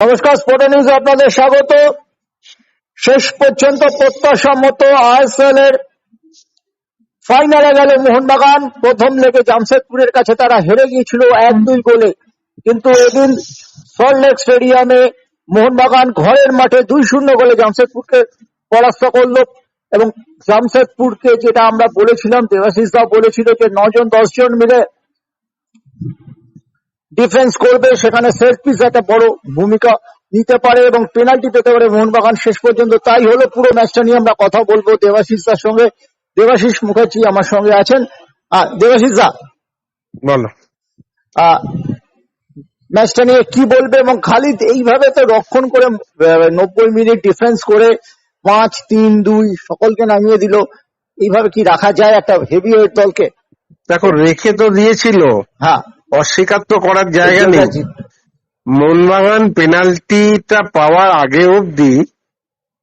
নমস্কার স্পোর্ট নিউজে আপনাদের স্বাগত। শেষ পর্যন্ত প্রত্যাশা মতো আইএসএল এর ফাইনালে গেল মোহনবাগান। প্রথম লেগে জামশেদপুরের কাছে তারা হেরে গিয়েছিল এক দুই গোলে। কিন্তু এদিন সল্টলেক স্টেডিয়ামে মোহনবাগান ঘরের মাঠে দুই শূন্য গোলে জামশেদপুরকে পরাস্ত করল। এবং জামশেদপুরকে যেটা আমরা বলেছিলাম, দেবাশিস দাও বলেছিল যে নজন দশজন মিলে ডিফেন্স করবে সেখানে সেট পিস একটা বড় ভূমিকা নিতে পারে এবং পেনাল্টি পেতে পারে মোহনবাগান। শেষ পর্যন্ত তাই হলো পুরো ম্যাচটা নিয়ে আমরা কথা বলব দেবাশিস দার সঙ্গে। দেবাশিস মুখার্জি আমার সঙ্গে আছেন। দেবাশিস দা। বলো। ম্যাচটা নিয়ে কি বলবে এবং খালিদ এইভাবে তো রক্ষণ করে নব্বই মিনিট ডিফেন্স করে পাঁচ তিন দুই সকলকে নামিয়ে দিল। এইভাবে কি রাখা যায় একটা হেভি ওয়েট দলকে? দেখো রেখে তো দিয়েছিল। হ্যাঁ। অস্বীকার তো করার জায়গা নেই। মোহনবাগান পেনাল্টিটা পাওয়ার আগে অব্দি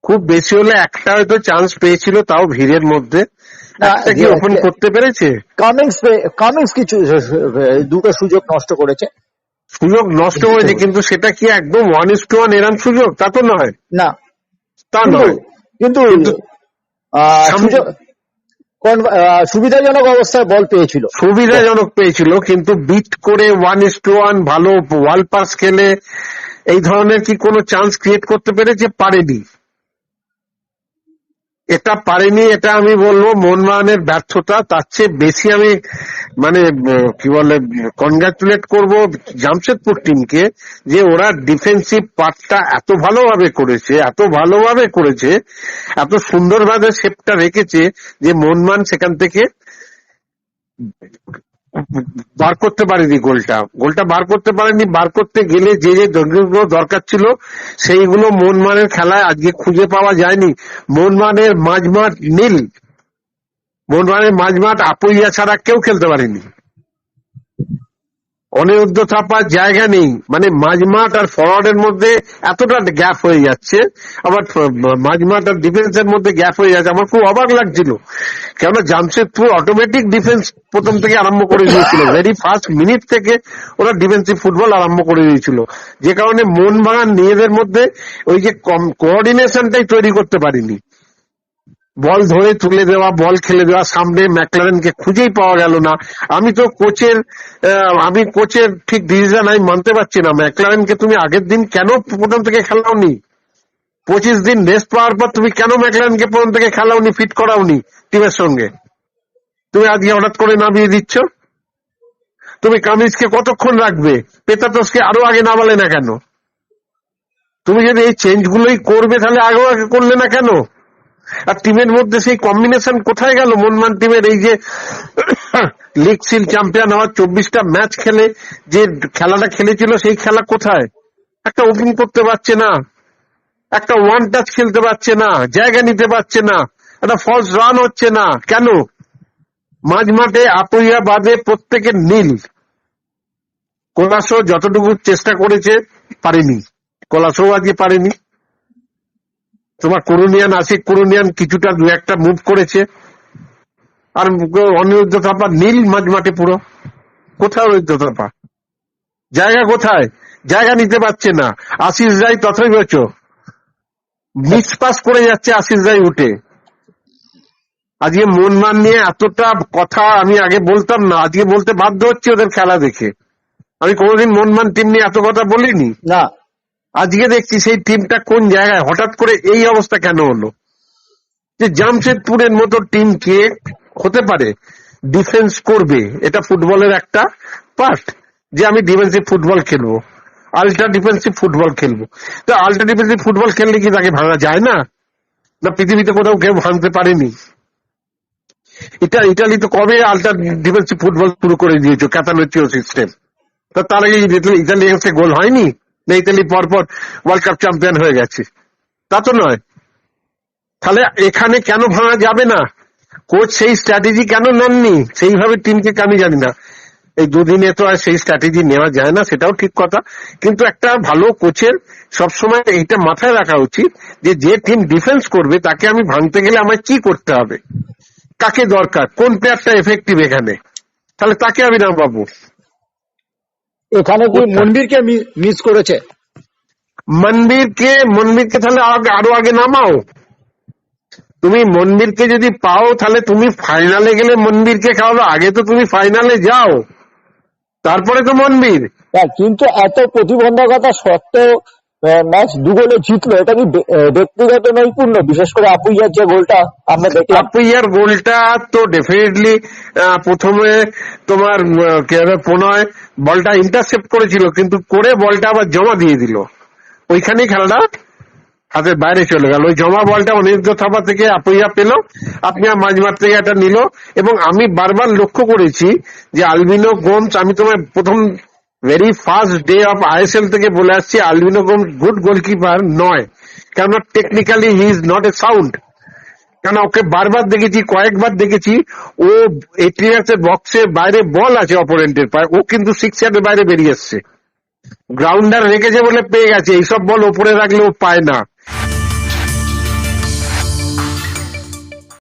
খুব বেশি হলে একটা হয়তো চান্স পেয়েছিল তাও ভিড়ের মধ্যে। একটা কি ওপেন করতে পেরেছে? কামিংস কামিংস কিছু দুটো সুযোগ নষ্ট করেছে। সুযোগ নষ্ট হয়েছে কিন্তু সেটা কি একদম ওয়ান ইস টু ওয়ান এরম সুযোগ? তা তো নয়। না। তা নয়। কিন্তু সুযোগ- সুবিধাজনক অবস্থায় বল পেয়েছিল। সুবিধাজনক পেয়েছিল, কিন্তু বিট করে ওয়ান ইস টু ওয়ান ভালো ওয়াল পাস খেলে এই ধরনের কি কোনো চান্স ক্রিয়েট করতে পেরেছে? পারেনি। এটা পারেনি, এটা আমি বলব মোহনবাগানের ব্যর্থতা, তার চেয়ে বেশি আমি মানে কি বলে কনগ্রাচুলেট করব জামশেদপুর টিমকে যে ওরা ডিফেন্সিভ পার্টটা এত ভালোভাবে করেছে, এত ভালোভাবে করেছে, এত সুন্দরভাবে শেপটা রেখেছে যে মনমান সেখান থেকে বার করতে পারেনি গোলটা। গোলটা বার করতে পারেনি, বার করতে গেলে যে যে দ্রব্যগুলো দরকার ছিল, সেইগুলো মনমানের খেলায় আজকে খুঁজে পাওয়া যায়নি। মনমানের মাঝমাঠ নীল মনমানের মাঝমাঠ আপুইয়া ছাড়া কেউ খেলতে পারেনি। অনিরুদ্ধ থাপার জায়গা নেই। মানে মাঝমাঠ আর ফরওয়ার্ডের মধ্যে এতটা গ্যাপ হয়ে যাচ্ছে। আবার মাঝমাঠ আর ডিফেন্সের মধ্যে গ্যাপ হয়ে যাচ্ছে। আমার খুব অবাক লাগছিল। কেননা জামশেদপুর অটোমেটিক ডিফেন্স প্রথম থেকে আরম্ভ করে দিয়েছিল। ভেরি ফার্স্ট মিনিট থেকে ওরা ডিফেন্সিভ ফুটবল আরম্ভ করে দিয়েছিল। যে কারণে মন ভাঙান নিজেদের মধ্যে ওই যে কোঅর্ডিনেশনটাই তৈরি করতে পারিনি। বল ধরে তুলে দেওয়া, বল খেলে দেওয়া, সামনে ম্যাকলারেনকে খুঁজেই পাওয়া গেল না। আমি তো কোচের আমি কোচের ঠিক ডিসিশন আমি মানতে পারছি না। ম্যাকলারেনকে তুমি আগের দিন কেন প্রথম থেকে খেলাওনি? পঁচিশ দিন রেস্ট পাওয়ার পর তুমি কেন ম্যাকলারেনকে প্রথম থেকে খেলাওনি ফিট করাওনি টিমের সঙ্গে? তুমি আজকে হঠাৎ করে নামিয়ে দিচ্ছ? তুমি কামিজকে কতক্ষণ রাখবে? পেতাতসকে আরও আগে নামালে না কেন? তুমি যদি এই চেঞ্জ গুলোই করবে, তাহলে আগেও আগে করলে না কেন? আর টিমের মধ্যে সেই কম্বিনেশন কোথায় গেল? মনমান টিমের এই যে লিগ সিল চ্যাম্পিয়ন হওয়ার চব্বিশটা ম্যাচ খেলে, যে খেলাটা খেলেছিল সেই খেলা কোথায়? একটা ওপেন করতে পারছে না। একটা ওয়ান টাচ খেলতে পারছে না। জায়গা নিতে পারছে না। একটা ফলস রান হচ্ছে না। কেন? মাঝ মাঠে আপুইয়া বাদে প্রত্যেকের নীল। কোলাসো যতটুকু চেষ্টা করেছে, পারেনি। কোলাসো আজকে পারেনি। তোমার করুনিয়ান আশিক করুনিয়ান কিছুটা দু একটা মুভ করেছে। আর অনিরুদ্ধ থাপা নীল মাঝ মাঠে পুরো। কোথায় অনিরুদ্ধ থাপা জায়গা কোথায়? জায়গা নিতে পারছে না। আশিস রায় তথই বেচো মিস পাস করে যাচ্ছে আশিস রায় উঠে। আজকে মন মান নিয়ে এতটা কথা আমি আগে বলতাম না, আজকে বলতে বাধ্য হচ্ছে ওদের খেলা দেখে। আমি কোনোদিন মনমান টিম নিয়ে এত কথা বলিনি? না। আজকে দেখছি সেই টিমটা কোন জায়গায়? হঠাৎ করে এই অবস্থা কেন হলো? যে জামশেদপুরের মতো টিমকে হতে পারে ডিফেন্স করবে, এটা ফুটবলের একটা পার্ট যে আমি ডিফেন্সিভ ফুটবল খেলব আল্ট্রা ডিফেন্সিভ ফুটবল খেলব। তো আল্ট্রা ডিফেন্সিভ ফুটবল খেললে কি তাকে ভাঙা যায় না? না পৃথিবীতে কোথাও কেউ ভাঙতে পারেনি? এটা ইটালি তো কবে আল্ট্রা ডিফেন্সিভ ফুটবল শুরু করে দিয়েছ ক্যাথানোচিও সিস্টেম তো তার আগে ইটালি ইটালিয়ান্সে গোল হয়নি? না ইতালি পরপর ওয়ার্ল্ড কাপ চ্যাম্পিয়ন হয়ে গেছে। তা তো নয়। তাহলে এখানে কেন ভাঙা যাবে না? কোচ সেই স্ট্র্যাটেজি কেন নেননি? সেইভাবে টিমকে আমি জানি না। এই দুদিনে তো আর সেই স্ট্র্যাটেজি নেওয়া যায় না, সেটাও ঠিক কথা। কিন্তু একটা ভালো কোচের সবসময় এইটা মাথায় রাখা উচিত যে যে টিম ডিফেন্স করবে, তাকে আমি ভাঙতে গেলে আমায় কি করতে হবে? কাকে দরকার? কোন প্লেয়ারটা এফেক্টিভ এখানে? তাহলে তাকে আমি নামাবো। এখানে কি? মন্দিরকে মিস করেছে। মনবীরকে মনবীরকে তাহলে আগে- আরও আগে নামাও। তুমি মন্দিরকে যদি পাও তাহলে তুমি ফাইনালে গেলে মন্দিরকে খাওয়াবে। আগে তো তুমি ফাইনালে যাও। তারপরে তো মন্দির। হ্যাঁ, কিন্তু এত প্রতিবন্ধকতা সত্ত্বেও ম্যাচ দু গোলে জিতলো, এটা কি ব্যক্তিগত নৈপুণ্য বিশেষ করে আপুইয়ার যে গোলটা, আমরা দেখলাম। আপুইয়ার গোলটা তো ডেফিনেটলি প্রথমে তোমার প্রণয় বলটা ইন্টারসেপ্ট করেছিল, কিন্তু করে বলটা আবার জমা দিয়ে দিল। ওইখানেই খেলাটা হাতের বাইরে চলে গেল। ওই জমা বলটা অনিরুদ্ধ থাপা থেকে আপুইয়া পেল আপনি মাঝমাঠ থেকে এটা নিল, এবং আমি বারবার লক্ষ্য করেছি যে আলবিনো গোমস আমি তোমার প্রথম very first day of ISL থেকে বলে আসছি আলবিনো গুড গোলকিপার নয়। কেননা technically he is not a sound কেন ওকে বারবার দেখেছি, কয়েকবার দেখেছি, ও এটি এর বক্সের বাইরে বল আছে অপোনেন্টের পায়ে, ও কিন্তু সিক্স ইয়ারের বাইরে বেরিয়ে এসছে। গ্রাউন্ডার রেখেছে বলে পেয়ে গেছে, এইসব বল ওপরে রাখলে ও পায় না।